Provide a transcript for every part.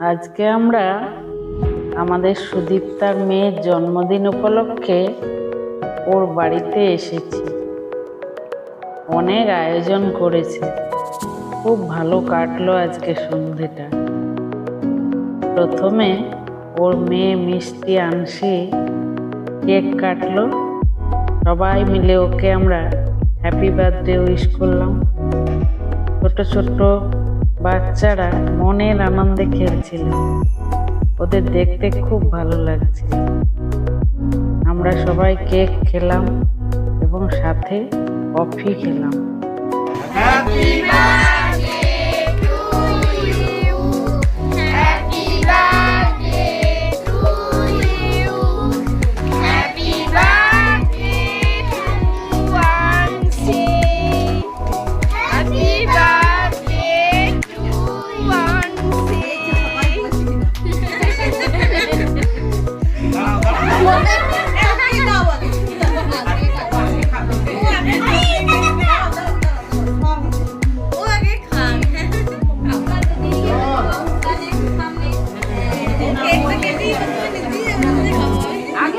আজকে আমরা আমাদের সুদীপ্তার মেয়ের জন্মদিন উপলক্ষে ওর বাড়িতে এসেছি। অনেক আয়োজন করেছে। খুব ভালো কাটলো আজকে সন্ধেটা। প্রথমে ওর মেয়ে মিষ্টি আনসি কেক কাটলো। সবাই মিলে ওকে আমরা হ্যাপি বার্থডে উইশ করলাম। ছোট ছোট বাচ্চারা মনের আনন্দে খেলছিল। ওদের দেখতে খুব ভালো লাগছিল। আমরা সবাই কেক খেলাম এবং সাথে কফি খেলাম। Happy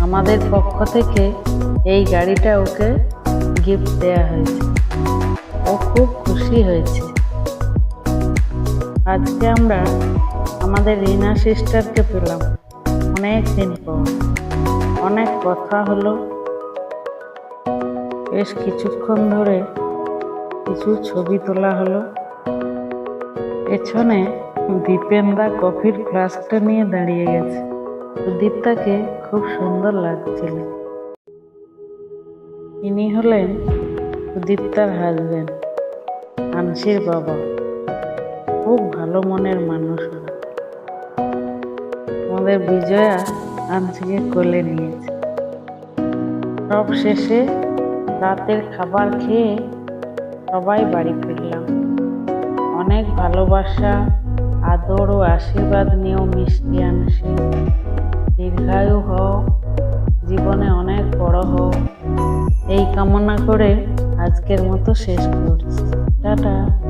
আমাদের পক্ষ থেকে এই গাড়িটা ওকে গিফট দেওয়া হয়েছে। ও খুব খুশি হয়েছে। আজকে আমরা আমাদের রিনা সিস্টারকে পেলাম অনেক দিন পর। অনেক কথা হলো। বেশ কিছুক্ষণ ধরে কিছু ছবি তোলা হলো। পেছনে দীপেনদা কফির ফ্লাস্কটা নিয়ে দাঁড়িয়ে গেছে। সুদীপ্তাকে খুব সুন্দর লাগছিল। ইনি হলেন সুদীপ্তার হাজবেন্ড আনসির বাবা। খুব ভালো মনের মানুষ। আমাদের বিজয়া আনসিকে কোলে নিয়েছে। সব শেষে রাতের খাবার খেয়ে সবাই বাড়ি ফিরলাম। অনেক ভালোবাসা, আদর ও আশীর্বাদ নিয়েও মিষ্টি আনসি। দীর্ঘায়ু হও জীবনে অনেক বড় হও। এই কামনা করে আজকের মতো শেষ করছি। টাটা।